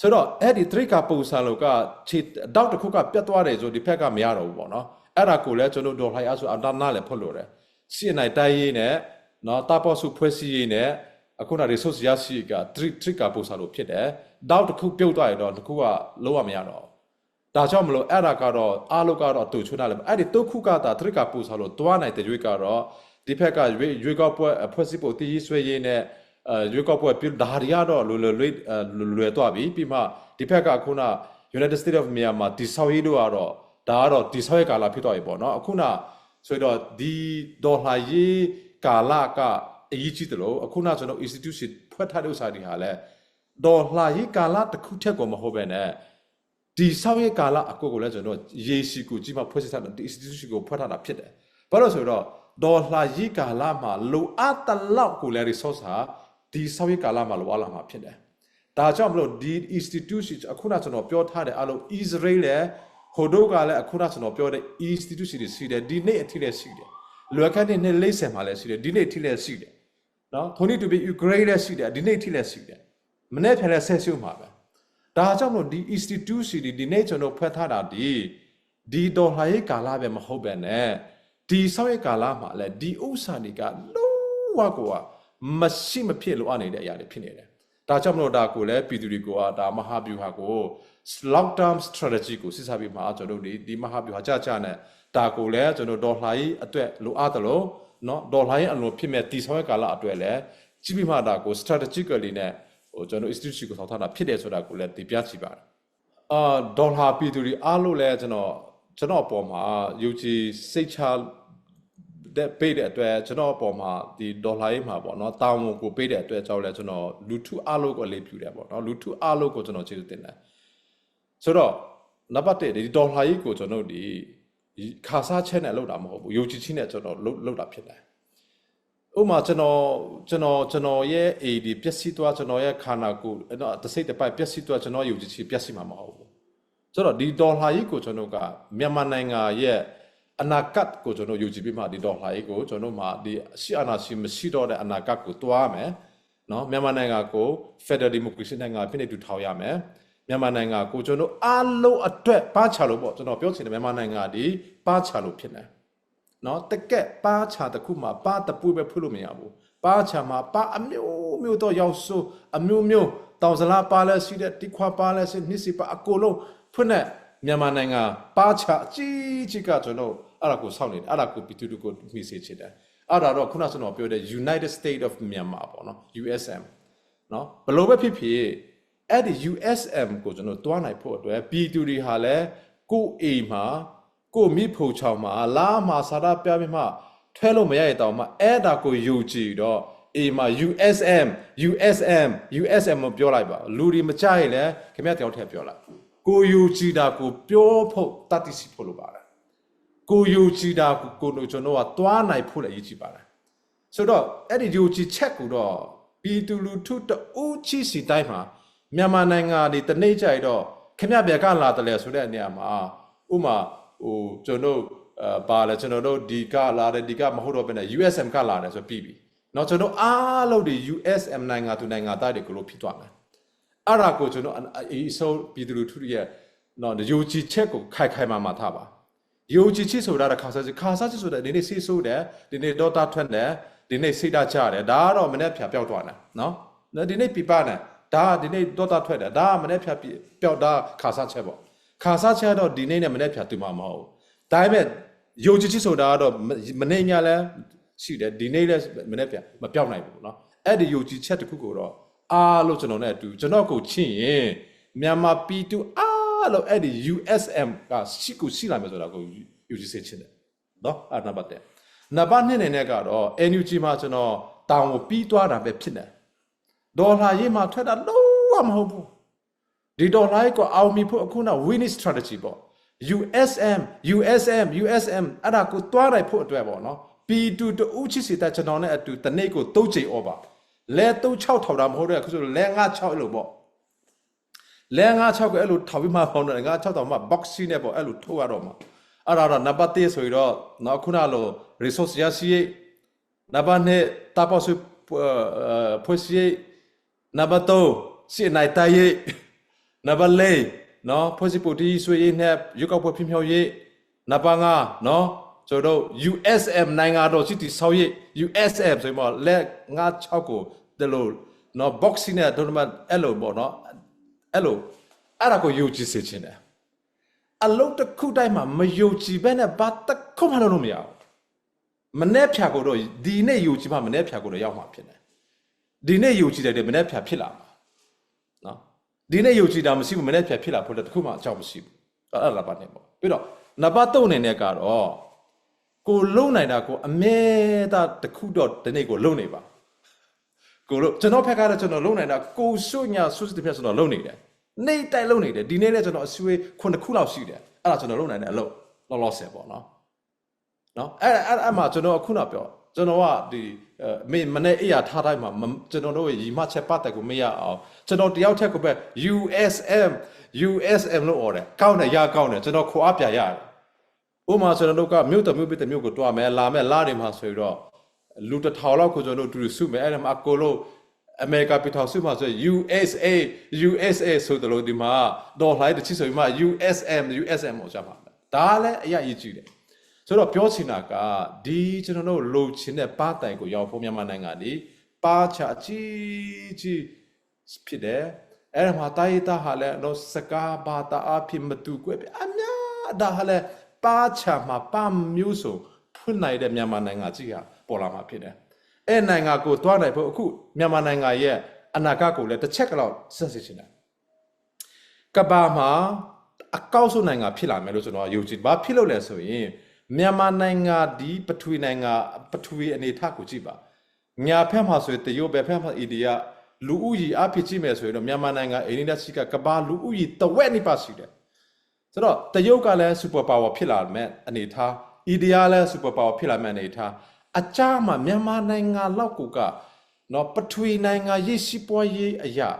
ဆိုတော့အဲ့ဒီသရစ်ကပုံစံလို့ကခြေတောက်တစ်ခုကပြတ်သွားတယ်ဆိုဒီဖက်ကမရတော့ဘူးပေါ့နော်အဲ့ဒါကိုလည်းကျွန်တော်တို့ဟိုင်အားဆိုအတာနာလည်းဖွတ်လို့တယ်စီနိုင်တိုင်းရေးနဲ့နော်တာပေါ့စုဖွဲ့စည်းရေးနဲ့အခုန resource ရရှိက trick trick ကပုံစံလို့ဖြစ်တယ်တောက်တစ်ခုပြုတ်သွားရင်တော့တစ်ခုကလုံးဝမရတော့ဘူးဒါကြောင့်မလို့အဲ့ဒါကတော့အားလုံးကတော့အတူချွတ်လာတယ်အဲ့ဒီတုတ်ခုကတာသရစ်ကပူစားလို့တွားနိုင်တဲ့ရွေးကတော့ဒီဖက်ကရွေးရွေးကောက်ပွဲအဖွဲ့စည်းဖို့တည်ရည်ဆွဲရင်းနဲ့ အဲရွေးကောက်ပွဲပြုဒါတွေကတော့လွယ်လွယ်လွယ်လွယ်သွားပြီပြီးမှဒီဖက်ကခုန United States of Myanmar ဒီဆောက်ရေးတို့ကတော့ဒါကတော့ဒီဆောက်ရေးကာလဖြစ်သွားပြီပေါ့နော်အခုနဆိုတော့ဒီဒေါ်လာရေးကာလကအရေးကြီးတယ်လို့အခုနကျွန်တော် institution ဖွဲ့ထားတဲ့ဥစ္စာတွေဟာလဲဒေါ်လာရေးကာလတစ်ခုထက်ကိုမဟုတ်ပဲနဲ့ဒီဆောက်ရဲကာလအကုတ်ကိုလည်းကျွန်တော်ရေစီကိုကြီးမှဖွဲ့စည်းထားတဲ့ဒီ institution ကိုဖွဲ့ထားတာဖြစ်တယ်။ဘာလို့ဆိုတော့ဒေါ်လာရေးကာလမှာလိုအပ်တဲ့လောက်ကိုလည်း resource ဟာ ဒီဆောက်ရဲကာလမှာလိုအပ်လာမှာဖြစ်တယ်။ဒါကြောင့်မလို့ဒီ institution အခုနကျွန်တော်ပြောထားတဲ့အလုပ် Israel လည်းဟိုတို့ကလည်းအခုနကျွန်တော်ပြောတဲ့ institution တွေရှိတယ်ဒီနေ့အထိလည်းရှိတယ်။လွယ်ခက်တဲ့နေ့လိမ့်ဆယ်မှာလည်းရှိတယ်ဒီနေ့အထိလည်းရှိတယ်။နော် Tony to be Ukraine လည်းရှိတယ်ဒီနေ့အထိလည်းရှိတယ်။မနေ့ဖက်လည်းဆက်ရှုမှာပဲ။ဒါကြောင့်မလို့ဒီ institution ဒီဒီနေ့ကျွန်တော်ဖွဲ့ထားတာဒီဒီတော်လှန်ရေးကာလပဲမဟုတ်ပဲねဒီဆောက်ရေးကာလမှာလည်းဒီဥစ္စာတွေကလုံးဝကိုက မရှိမဖြစ်လို့အနေနဲ့အရာတွေဖြစ်နေတယ်ဒါကြောင့်မလို့ဒါကိုလည်းပြည်သူတွေကဒါမဟာဗျူဟာကို long term strategy ကိုစစ်စားပြီးမှကျွန်တော်တို့ဒီဒီမဟာဗျူဟာကြကြနဲ့ဒါကိုလည်းကျွန်တော်ဒေါ်လှန်ရေးအတွက်လိုအပ်တယ်လို့เนาะဒေါ်လှန်ရေးအလိုဖြစ်မဲ့ဒီဆောက်ရေးကာလအတွက်လည်းကြည့်ပြီးမှဒါကို strategically နဲ့ဟိုကျွန်တော် institute ကိုဆောင်ထားတာဖြစ်တယ်ဆိုတာကိုလည်းဒီပြချပါတယ်အာဒေါ်လာပြည်သူတွေအားလို့လည်းကျွန်တော်ကျွန်တော်အပေါ်မှာယုံကြည်စိတ်ချ တဲ့ပေးတဲ့အတွက်ကျွန်တော်အပေါ်မှာဒီဒေါ်လာရေးမှာပေါ့နော်တာဝန်ကိုပေးတဲ့အတွက်ကြောင့်လည်းကျွန်တော်လူထုအားလို့ကိုလေးပြူတယ်ပေါ့နော်လူထုအားလို့ကိုကျွန်တော်ကျေးဇူးတင်တယ်ဆိုတော့နံပါတ်1ဒီဒေါ်လာရေးကိုကျွန်တော်ဒီခါစားချက်နဲ့လောက်တာမဟုတ်ဘူးယုံကြည်ခြင်းနဲ့ကျွန်တော်လောက်လောက်တာဖြစ်တယ်ဥပမာကျွန်တော်ကျွန်တော်ကျွန်တော်ရဲ့ AD ပျက်စီးသွားကျွန်တော်ရဲ့ခန္ဓာကိုယ်အဲ့တော့တစ်စိတ်တစ်ပိုက်ပျက်စီးသွားကျွန်တော်ယုံကြည်ချပျက်စီးမှာမဟုတ်ဘူးဆိုတော့ဒီဒေါ်လာကြီးကိုကျွန်တော်ကမြန်မာနိုင်ငံရဲ့ အနာဂတ်ကိုကျွန်တော်ယုံကြည်ပြီးမှဒီဒေါ်လာကြီးကိုကျွန်တော်မှဒီရှိအနာရှိမရှိတော့တဲ့အနာဂတ်ကိုတွားမယ်နော်မြန်မာနိုင်ငံကို Federal Democracy နိုင်ငံဖြစ်နေတူထောင်ရမယ်မြန်မာနိုင်ငံကိုကျွန်တော်အားလုံးအတွက်ပါချလို့ပေါ့ကျွန်တော်ပြောချင်တယ်မြန်မာနိုင်ငံဒီပါချလို့ဖြစ်နေတယ်နော်တကက်ပါချာတစ်ခုမှာပါတပွေးပဲဖွင့်လို့မရဘူးပါချာမှာပါအမျိုးမျိုးတော့ရောက်ဆိုအမျိုးမျိုးတောင်စလားပါလဲရှိတဲ့တိခွာပါလဲရှိနှစ်စီပါအကုန်လုံးဖွင့်တဲ့မြန်မာနိုင်ငံပါချာအကြီးကြီးကကျွန်တော် အဲ့ဒါကိုစောင့်နေတယ်အဲ့ဒါကိုပြည်သူတို့ကိုမိစေချင်တယ်အဲ့ဒါတော့ခုနကကျွန်တော်ပြောတဲ့ United States of Myanmar ပေါ့နော် USM နော်ဘယ်လိုပဲဖြစ်ဖြစ်အဲ့ဒီ USM ကိုကျွန်တော်တွားနိုင်ဖို့အတွက်ပြည်သူတွေဟာလည်းကိုယ်အိမ်မှာကိုမိဖို့ချောင်းမှာလာမှာစာရပြပြီးမှထဲလို့မရရတော့မှအဲ့ဒါကိုယူကြည့်တော့အေးမှာ USM USM USM ကိုပြောလိုက်ပါလူတွေမကြိုက်လဲခင်ဗျားတယောက်ထည့်ပြောလိုက်ကိုယူကြည့်တာကိုပြောဖို့တတ်သိစီဖို့လိုပါတယ် ကိုယုံကြည်တာကိုကိုတို့ကျွန်တော်ကသွားနိုင်ဖို့လည်းအရေးကြီးပါတယ်ဆိုတော့အဲ့ဒီယုံကြည်ချက်ကိုတော့ပြည်သူလူထုတအုပ်ချီစီတိုင်းမှာမြန်မာနိုင်ငံတွေတနေ့ကြိုက်တော့ခမပြကလာတယ်လေဆိုတဲ့နေရာမှာဥမာဟိုကျွန်တော်အာပါလေကျွန်တော်တို့ဒီကလာတယ်ဒီကမဟုတ်တော့ဘဲနဲ့ USM ကလာတယ်ဆိုပြီးပြီ။နောက်ကျွန်တော်အားလုံးဒီ USM နိုင်ငံသူနိုင်ငံသားတွေကိုလို့ဖြစ်သွားမယ်။အဲ့ဒါကိုကျွန်တော်အအဆုံးပြည်သူလူထုရဲ့နော်ယုံကြည်ချက်ကိုခိုက်ခိုက်မှမှထားပါ။ ယုံကြည်ခြင်းဆိုတာကခါစားခြင်းခါစားခြင်းဆိုတာဒီနေ့ဆေးဆိုးတယ်ဒီနေ့ဒေါတာထွက်တယ်ဒီနေ့စိတ်ဓာတ်ချတယ်ဒါကတော့မနေ့ဖြာပျောက်သွားတယ်နော်ဒီနေ့ပြပတယ်ဒါကဒီနေ့ဒေါတာထွက်တယ်ဒါကမနေ့ဖြာပျောက်တာခါစားချက်ပေါ့ခါစားချက်တော့ဒီနေ့နဲ့မနေ့ဖြာတူမှာမဟုတ်ဘူးဒါပေမဲ့ယုံကြည်ခြင်းဆိုတာကတော့မနေ့ညလည်းရှိတယ်ဒီနေ့လည်းမနေ့ဖြာမပျောက်နိုင်ဘူးနော်အဲ့ဒီယုံကြည်ချက်တစ်ခုကိုတော့အားလို့ကျွန်တော်နဲ့အတူကျွန်တော်ကိုချင့်ရင်မြန်မာပြည်သူအာ လို့အဲ့ဒီ USM ကရှိကိုရှိလာမယ်ဆိုတာကို UGC ချင်းတယ်နော်အဲ့နံပါတ်1နံပါတ်2နေနဲ့ကတော့ NUG မှာကျွန်တော်တောင်ကိုပြီးသွားတာပဲဖြစ်တယ်ဒေါ်လာရေးမှာထွက်တာလုံးဝမဟုတ်ဘူးဒီဒေါ်လာကိုအောင်မြင်ဖို့အခုန winning strategy ပေါ့ USM USM USM အဲ့ဒါကိုတွားလိုက်ဖို့အတွက်ပေါ့နော် P2 တူချစ်စီတက်ကျွန်တော်နဲ့အတူတနေ့ကို၃ချိန် over လဲ၃6000တာမဟုတ်တော့ခုဆိုလဲ96လို့ပေါ့ လဲ9 6ကိုအဲ့လိုထောက်ပြီးမှပေါင်းတယ်9 6တောင်မှ box နဲ့ပေါ့အဲ့လိုထုတ်ရတော့မှာအဲ့ဒါတော့နံပါတ်1ဆိုရင်တော့နော်ခုနလို resource ရရှိရေးနံပါတ်2တာပေါစုဖွစီနံပါတ်3စစ်နိုင်တိုင်ရေးနံပါတ်4နော်ဖွစီပူတီဆွေရေးနဲ့ရုပ်ောက်ပွဲဖြစ်မြောက်ရေးနံပါတ်5နော်ကျွန်တော်တို့ USM နိုင်ငံတော်စစ်တီဆောက်ရေး USM ဆိုမှလက်96ကိုတလို့နော် boxing နဲ့ tournament အဲ့လိုပေါ့နော် အဲ့လိုအဲ့ဒါကိုယုံကြည်စေချင်တယ်အလုံးတစ်ခုတိုင်းမှာမယုံကြည်ဘဲနဲ့ဘာတစ်ခုမှလုပ်လို့မရဘူးမနေ့ဖြာကိုတော့ဒီနေ့ယုံကြည်မှမနေ့ဖြာကိုတော့ရောက်မှာဖြစ်တယ်ဒီနေ့ယုံကြည်တယ်မနေ့ဖြာဖြစ်လာမှာနော်ဒီနေ့ယုံကြည်တာမရှိဘူးမနေ့ဖြာဖြစ်လာဖို့လည်းတစ်ခုမှအကြောင်းမရှိဘူးအဲ့ဒါပါနေပေါ့ပြီးတော့နံပါတ်3အနေနဲ့ကတော့ကိုလုံနိုင်တာကိုအမဲသားတစ်ခုတော့ဒီနေ့ကိုလုံနေပါ ကိုလို့ကျွန်တော်ဖက်ကတော့ကျွန်တော်လုံနိုင်တာကိုစွညာဆွတ်တဲ့ဖက်ဆိုတော့လုံနေတယ်နေတိုက်လုံနေတယ်ဒီနေ့လည်းကျွန်တော်အဆွေးခုနှစ်ခုလောက်ရှိတယ်အဲ့ဒါကျွန်တော်လုံနိုင်တဲ့အလုပ်လောလောဆယ်ပေါ့နော်နော်အဲ့အဲ့အဲ့မှာကျွန်တော်အခုနောက်ပြောကျွန်တော်ကဒီမင်းမနေ့အရာထားတိုင်းမှာကျွန်တော်တို့ရီမချက်ပတ်တဲ့ကိုမရအောင်ကျွန်တော်တယောက်ထက်ကိုပဲ USM USM လို့អော်တယ်ကောင်းတယ်ရကောင်းတယ်ကျွန်တော်ခွာပြရတယ်ဥပမာကျွန်တော်တို့ကမြို့တမြို့ပြတဲ့မြို့ကိုတွားမယ်လာမယ်လာနေမှာဆိုတော့ လူတစ်ထောင်လောက်ကိုကျွန်တော်တို့တူစုမယ်အဲ့ဒါမှာအကိုလို့အမေရိကပြည်ထောင်စုမှာဆို USA USA ဆိုတယ်လို့ဒီမှာဒေါ်လာတစ်ချစ်ဆိုပြီးမှ USM USM ကိုကြမှာဒါလည်းအရာကြီးကြည့်တယ်ဆိုတော့ပြောချင်တာကဒီကျွန်တော်တို့လိုချင်တဲ့ပါတိုင်ကိုရောက်ဖို့မြန်မာနိုင်ငံဒီပါချအကြီးကြီးဖြစ်တယ်အဲ့ဒါမှာတာယတာဟာလည်းတော့စကားဘာတာအဖြစ်မတူကွယ်အများဒါဟာလည်းပါချမှာပါမျိုးဆိုဖွင့်နိုင်တဲ့မြန်မာနိုင်ငံကြီးဟာ ပေါ်လာမှာဖြစ်တယ်အဲ့နိုင်ငံကိုတွားနိုင်ဖို့အခုမြန်မာနိုင်ငံရဲ့အနာဂတ်ကိုလည်းတစ်ချက်ကတော့ဆက်စစ်ချင်တယ်ကဘာမှာအကောက်ဆုံးနိုင်ငံဖြစ်လာမယ်လို့ကျွန်တော်ယုံကြည်ဘာဖြစ်လို့လဲဆိုရင်မြန်မာနိုင်ငံဒီပထဝီနိုင်ငံပထဝီအနေထားကိုကြည့်ပါညာဖက်မှာဆိုရင်တရုတ်ဘက်ဖက်မှာအိန္ဒိယလူဦးရေအဖြစ်ကြည့်မယ်ဆိုရင်တော့မြန်မာနိုင်ငံအိန္ဒိယရှိကကဘာလူဦးရေတဝက်နိပါရှိတယ်ဆိုတော့တရုတ်ကလည်း super power ဖြစ်လာမယ်အနေထားအိန္ဒိယလည်း super power ဖြစ်လာမယ်အနေထား အကြမ်းမှာမြန်မာနိုင်ငံလောက်ကိုကနော်ပထဝီနိုင်ငံရရှိပွားရေးအရာ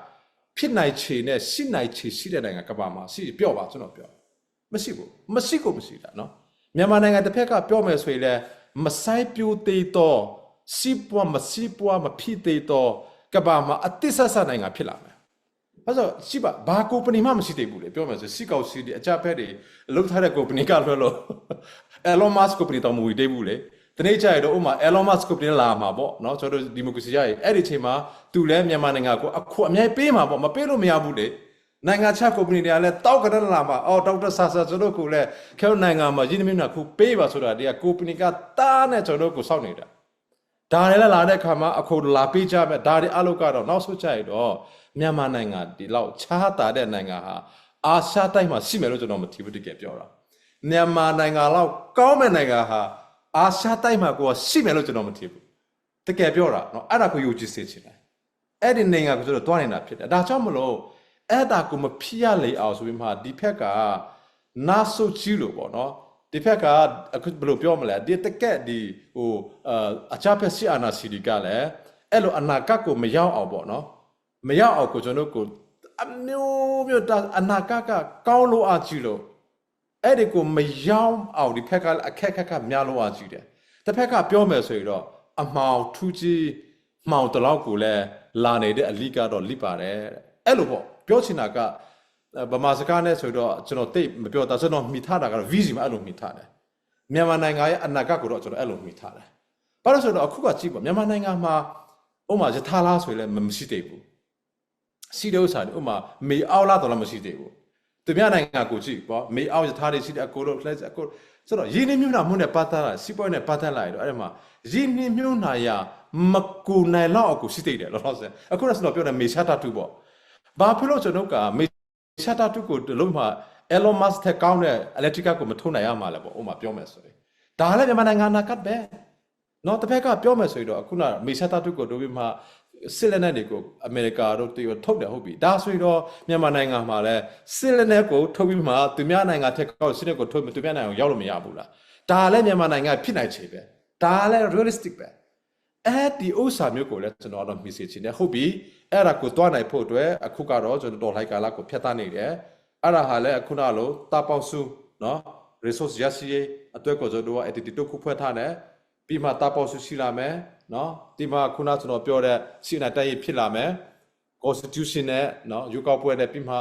ဖြစ်နိုင်ခြေနဲ့ရှိနိုင်ခြေရှိတဲ့နိုင်ငံကဘာမှာရှိပြော့ပါကျွန်တော်ပြောမရှိဘူးမရှိကိုမရှိတာနော်မြန်မာနိုင်ငံတစ်ဖက်ကပြောမယ်ဆိုရင်လည်းမဆိုင်ပြိုသေးတော့စီးပွားမစီးပွားမဖြစ်သေးတော့ကဘာမှာအတိဆဆနိုင်ငံဖြစ်လာမယ်။အဲဆိုရှိပါဘာကုမ္ပဏီမှမရှိသေးဘူးလေပြောမယ်ဆိုစီကောက်စီဒီအကြဖက်တွေအလုပ်ထားတဲ့ကုမ္ပဏီကလွှဲလို့ Elon Musk ကုမ္ပဏီတော့မဝီသေးဘူးလေ။ ဒီနေ့ကျရင်တော့ဥမာ Elon Musk ကုမ္ပဏီလာမှာပေါ့နော်ကျွန်တော်တို့ဒီမိုကရေစီရရင်အဲ့ဒီအချိန်မှာသူလည်းမြန်မာနိုင်ငံကိုအခုအများပေးမှာပေါ့မပေးလို့မရဘူးလေ။နိုင်ငံခြားကုမ္ပဏီတွေကလည်းတောက်ကရလာမှာအော်ဒေါက်တာဆာဆာကျွန်တော်ကလည်းခဲနိုင်ငံမှာရင်းနှီးမြှုပ်နှံခုပေးပါဆိုတာတည်းကကုမ္ပဏီကတားနဲ့ကျွန်တော်ကိုစောင့်နေတာဒါလည်းလာတဲ့ခါမှာအခုလာပေးကြမယ်ဒါတွေအလုပ်ကတော့နောက်ဆုတ်ကြရတော့မြန်မာနိုင်ငံဒီလောက်ခြားတာတဲ့နိုင်ငံဟာအာရှတိုက်မှာရှိမယ်လို့ကျွန်တော်မထင်ဘူးတကယ်ပြောတာမြန်မာနိုင်ငံလောက်ကောင်းမဲ့နိုင်ငံဟာ အာရှတိုက်မှာကိုရှိမယ်လို့ကျွန်တော်မထင်ဘူးတကယ်ပြောတာเนาะအဲ့ဒါကိုယုံကြည်စေချင်တယ်အဲ့ဒီနိုင်ငံကိုကျွန်တော်တွားနေတာဖြစ်တယ်ဒါကြောင့်မလို့အဲ့ဒါကိုမဖြစ်ရလေအောင်ဆိုပြီးမှဒီဖက်ကနာဆုတ်ကြီးလို့ပေါ့နော်ဒီဖက်ကအခုဘယ်လိုပြောမလဲဒီတကက်ဒီဟိုအချဖက်စီအာနာစီဒီကလည်းအဲ့လိုအနာဂတ်ကိုမရောက်အောင်ပေါ့နော်မရောက်အောင်ကိုကျွန်တော်ကိုအမျိုးမျိုးတအနာဂတ်ကကောင်းလို့အကြည့်လို့ အဲ့ဒီကိုမရောက်အောင်ဒီဖက်ကအခက်ခက်ကများလို့အကြည့်တယ်တစ်ဖက်ကပြောမယ်ဆိုရင်တော့အမှောင်ထူးကြီးမှောင်တလောက်ကိုလည်းလာနေတဲ့အလိကတော့လိပါတယ်အဲ့လိုပေါ့ပြောချင်တာကဗမာစကားနဲ့ဆိုတော့ကျွန်တော်တိတ်မပြောတာကျွန်တော်မိထားတာကတော့ visi မှာအဲ့လိုမိထားတယ်မြန်မာနိုင်ငံရဲ့အနာဂတ်ကိုတော့ကျွန်တော်အဲ့လိုမိထားတယ်ဘာလို့ဆိုတော့အခုကကြည့်ပါမြန်မာနိုင်ငံမှာဥမာယထာလားဆိုရင်လည်းမရှိသေးဘူးစီတဲ့ဥစ္စာတွေဥမာမေအောက်လားတော့လည်းမရှိသေးဘူး သူများနိုင်ငံကိုကြည့်ပေါ့မေအောက်ယထာတွေရှိတဲ့အကိုတို့လက်အကိုဆိုတော့ရင်းနှီးမြှုပ်နှံမှုနဲ့ပတ်သက်လာစီးပွားရေးနဲ့ပတ်သက်လာရတော့အဲ့ဒီမှာရင်းနှီးမြှုပ်နှံရမကူနိုင်တော့အခုရှိသေးတယ်လောလောဆယ်အခုတော့ကျွန်တော်ပြောတယ်မေရှာတာတူပေါ့ဘာဖြစ်လို့ကျွန်တော်ကမေရှာတာတုကိုလုံးမှာ Elon Musk ထက်ကောင်းတဲ့ electric ကိုမထုံနိုင်ရမှာလဲပေါ့ဥမာပြောမယ်ဆိုရင်ဒါလည်းမြန်မာနိုင်ငံနာကတ်ပဲနော်တစ်ဖက်ကပြောမယ်ဆိုရင်တော့အခုနမေရှာတာတုကိုတို့ပြီးမှ စစ်လက်နက်တွေကိုအမေရိကတို့တွေထုတ်တယ်ဟုတ်ပြီဒါဆိုတော့မြန်မာနိုင်ငံမှာလည်းစစ်လက်နက်ကိုထုတ်ပြီးမှသူများနိုင်ငံထက်ကောက်စစ်လက်ကိုထုတ်ပြီးသူများနိုင်ငံရောက်လို့မရဘူးလားဒါလည်းမြန်မာနိုင်ငံဖြစ်နိုင်ချေပဲဒါလည်း realistic ပဲအဲ့ဒီဥစ္စာမျိုးကိုလည်းကျွန်တော်တော့မြင်စေချင်တယ်ဟုတ်ပြီအဲ့ဒါကိုတွားနိုင်ဖို့အတွက်အခုကတော့ကျွန်တော်တော်လိုက်ကာလကိုဖျက်သားနေတယ်အဲ့ဒါဟာလည်းအခုနလိုတာပေါင်းစုနော် resource ရရှိရေးအတွက်ကိုကျွန်တော်က attitude တစ်ခုဖွဲ့ထားတယ် ပြီးမှတာပေါ်ဆူရှိလာမယ်နော်ဒီမှာခုနကျွန်တော်ပြောတဲ့စီနာတိုက်ရဖြစ်လာမယ် constitution နဲ့နော်ယူကောက်ပွဲနဲ့ပြီးမှ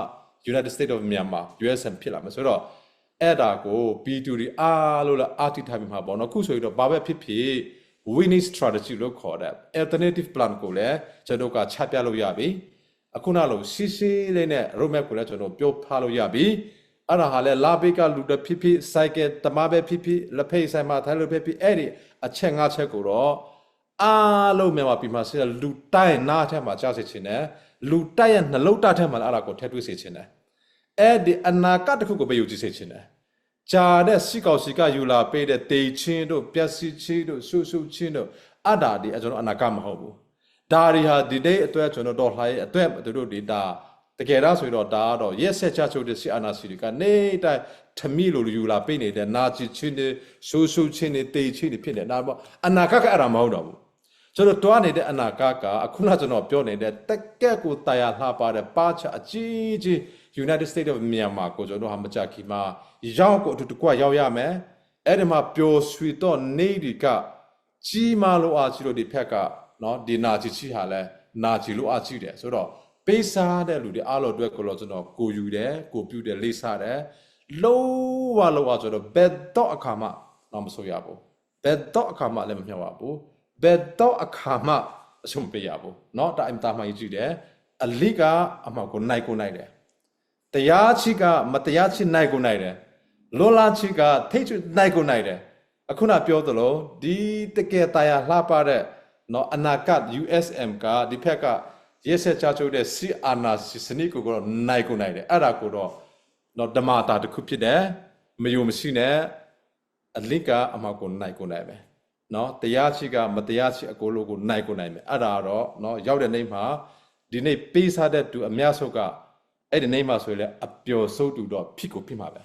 United States of Myanmar USM ဖြစ်လာမယ်ဆိုတော့အဲ့ဒါကို P2 ဒီအားလို့လားအာတိထားပြီးမှာပေါ့နော်ခုဆိုရင်တော့ဘာပဲဖြစ်ဖြစ် winning strategy လို့ခေါ်တဲ့ alternative plan ကိုလည်းကျွန်တော်ကချပြလို့ရပြီအခုနောက်လို့စီစီလေးနဲ့ roadmap ကိုလည်းကျွန်တော်ပြောထားလို့ရပြီ အဲ့ဒါဟာလဲလာဘေးကလူတစ်ဖြစ်ဖြစ် cycle တမပဲဖြစ်ဖြစ်လက်ဖိတ်ဆိုင်မှာထိုင်လို့ဖြစ်ဖြစ်အဲ့ဒီအချက်၅ချက်ကိုတော့အားလုံးမြန်မာပြည်မှာဆက်လူတိုင်းနားထက်မှာကြားစေချင်တယ်လူတိုက်ရဲ့နှလုံးသားထက်မှာလည်းအဲ့ဒါကိုထည့်သွင်းစေချင်တယ်အဲ့ဒီအနာဂတ်တစ်ခုကိုပဲယူကြည့်စေချင်တယ်ဂျာတဲ့စီကောက်စီကယူလာပေးတဲ့တေချင်းတို့ပျက်စီးချင်းတို့ဆူဆူချင်းတို့အတားဒီအကျွန်တော်အနာကမဟုတ်ဘူးဒါတွေဟာဒီနေ့အတွက်ကျွန်တော်တော့လှိုင်းအတွက်သူတို့ဒီဒါ တကယ်တော့ဆိုတော့ဒါကတော့ရက်ဆက်ချချုပ်တဲ့စီအနာစီတွေကနေတိုင်းထမိလိုယူလာပေးနေတဲ့နာချီချင်းတွေဆူဆူချင်းတွေတေချင်းတွေဖြစ်နေဒါပေါ့အနာကကအဲ့ဒါမဟုတ်တော့ဘူးကျွန်တော်တွားနေတဲ့အနာဂတ်ကအခုနကျွန်တော်ပြောနေတဲ့တက်ကက်ကိုတာယာလှပါတဲ့ပါချအကြီးကြီး United States of Myanmar ကိုကျွန်တော်ဟာမကြခင်မှာရောက်ကိုအတူတကွရောက်ရမယ်အဲ့ဒီမှာပျော်ရွှင်တော့နေဒီကကြီးမားလို့အားကြီးလို့ဒီဖက်ကနော်ဒီနာကြီးချီဟာလဲနာကြီးလို့အားကြီးတယ်ဆိုတော့ ပေးစားတဲ့လူတွေအားလုံးအတွက်ကိုတော့ကျွန်တော်ကိုယူတယ်ကိုပြုတယ်လေးစားတယ်လုံးဝလုံးဝဆိုတော့ဘယ်တော့အခါမှတော့မဆိုရဘူးဘယ်တော့အခါမှလည်းမမြောက်ပါဘူး ဘယ်တော့အခါမှအရှုံးပေးရဘူးเนาะဒါအင်တာမှကြီးကြည့်တယ်အလိကအမှောက်ကိုနိုင်ကိုနိုင်တယ်တရားချိကမတရားချိနိုင်ကိုနိုင်တယ်လွန်လာချိကထိတ်ချနိုင်ကိုနိုင်တယ်အခုနပြောသလိုဒီတကယ်တရားလှပတဲ့เนาะအနာဂတ် USM ကဒီဖက်က ရက်ဆက်ကြကြုတ်တဲ့စီအာနာစနစ်ကိုကတော့နိုင်ကိုနိုင်တယ်အဲ့ဒါကိုတော့တော့ဓမ္မတာတစ်ခုဖြစ်တယ်မယုံမရှိနဲ့အလစ်ကအမှကိုနိုင်ကိုနိုင်ပဲနော်တရားရှိကမတရားရှိအကိုလိုကိုနိုင်ကိုနိုင်မယ်အဲ့ဒါတော့နော်ရောက်တဲ့နေ့မှာဒီနေ့ပေးစားတဲ့သူအများဆုံးကအဲ့ဒီနေ့မှာဆိုရင်လည်းအပျော်ဆုံးသူတော့ဖြစ်ကိုဖြစ်မှာပဲ